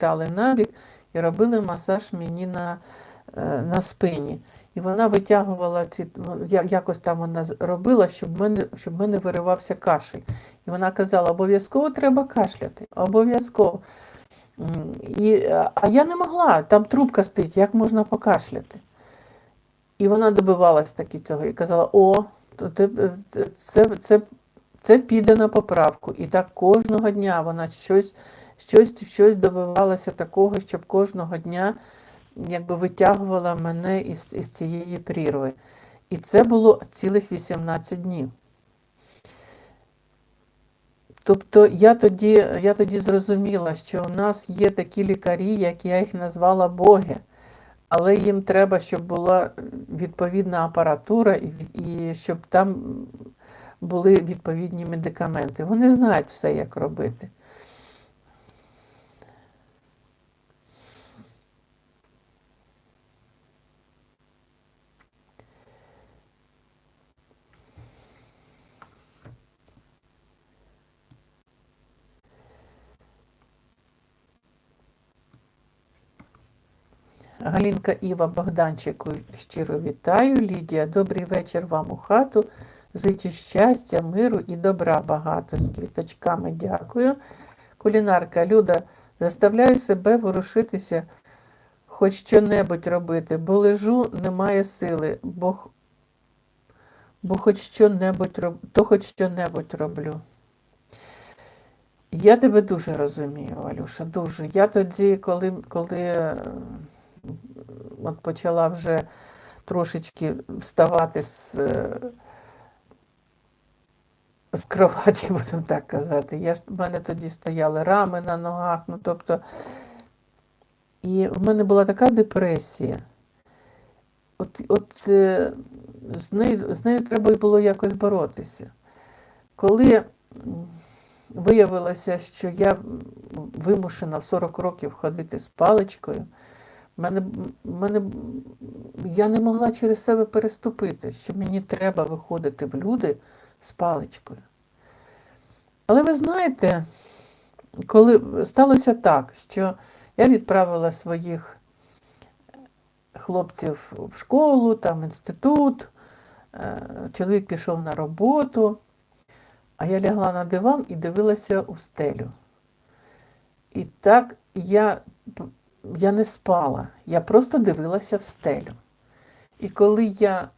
перевертали набік і робили масаж мені на, е, на спині. І вона витягувала ці, якось там вона робила, щоб в мене, щоб в мене виривався кашель. І вона казала, обов'язково треба кашляти, обов'язково. І, е, а я не могла, там трубка стоїть, як можна покашляти? І вона добивалась таки цього і казала: о, це, це, це, піде на поправку. І так кожного дня вона щось, щось, щось добивалася такого, щоб кожного дня якби витягувала мене із, із цієї прірви. І це було цілих 18 днів. Тобто я тоді, я тоді зрозуміла, що у нас є такі лікарі, як я їх назвала боги, але їм треба, щоб була відповідна апаратура і, і щоб там були відповідні медикаменти. Вони знають все, як робити. Галінка Іва Богданчику щиро вітаю. Лідія, добрий вечір вам у хату. Зичу щастя, миру і добра багато. З квіточками дякую. Кулінарка Люда, заставляю себе ворушитися, хоч що-небудь робити, бо лежу, немає сили, бо, бо хоч що-небудь роб... то хоч що-небудь роблю. Я тебе дуже розумію, Валюша, дуже. Я тоді, коли, коли е, от почала вже трошечки вставати з, е, з кроваті, будемо так казати. Я, в мене тоді стояли рами на ногах, ну тобто, і в мене була така депресія. От, от е, з, нею, з нею треба було якось боротися. Коли виявилося, що я вимушена в 40 років ходити з паличкою, мене, мене, я не могла через себе переступити, що мені треба виходити в люди з паличкою. Але ви знаєте, коли сталося так, що я відправила своїх хлопців в школу, там інститут, е, чоловік пішов на роботу, а я лягла на диван і дивилася у стелю. І так я, я не спала, я просто дивилася в стелю. І коли я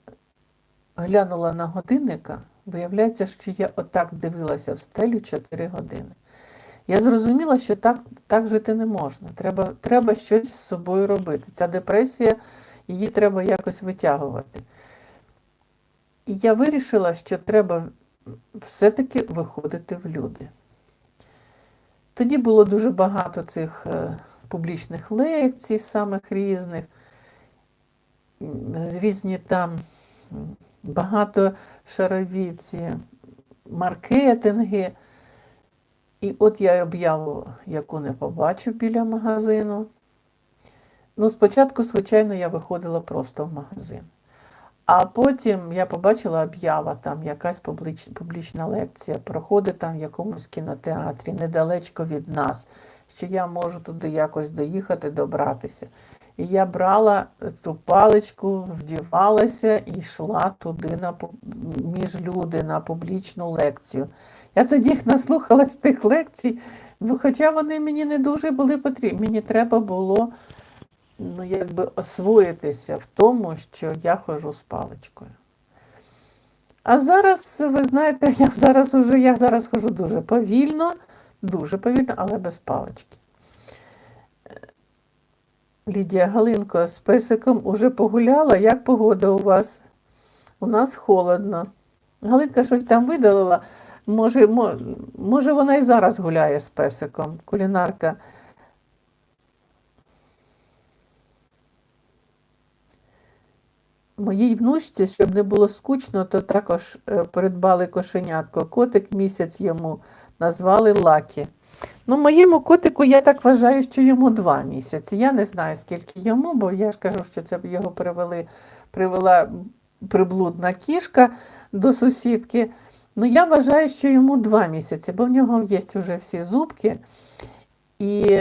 глянула на годинника, виявляється, що я отак дивилася в стелю 4 години. Я зрозуміла, що так, так жити не можна. Треба, треба щось з собою робити. Ця депресія, її треба якось витягувати. І я вирішила, що треба все-таки виходити в люди. Тоді було дуже багато цих е, публічних лекцій, самих різних, різні там багато шарові ці маркетинги. І от я об'яву, яку не побачив біля магазину. Ну, спочатку, звичайно, я виходила просто в магазин. А потім я побачила об'ява, там якась публіч, публічна лекція, проходить там в якомусь кінотеатрі, недалечко від нас, що я можу туди якось доїхати, добратися. І я брала цю паличку, вдівалася і йшла туди на, між люди на публічну лекцію. Я тоді наслухалась тих лекцій, хоча вони мені не дуже були потрібні. Мені треба було ну, якби освоїтися в тому, що я ходжу з паличкою. А зараз, ви знаєте, я зараз уже я зараз ходжу дуже повільно, дуже повільно, але без палички. Лідія Галинко з песиком уже погуляла. Як погода у вас? У нас холодно. Галинка щось там видалила. Може, може вона і зараз гуляє з песиком, кулінарка. Моїй внучці, щоб не було скучно, то також е, придбали кошенятко. Котик місяць йому назвали Лакі. Ну, моєму котику я так вважаю, що йому два місяці. Я не знаю, скільки йому, бо я ж кажу, що це його привели, привела приблудна кішка до сусідки. Ну, я вважаю, що йому два місяці, бо в нього є вже всі зубки. І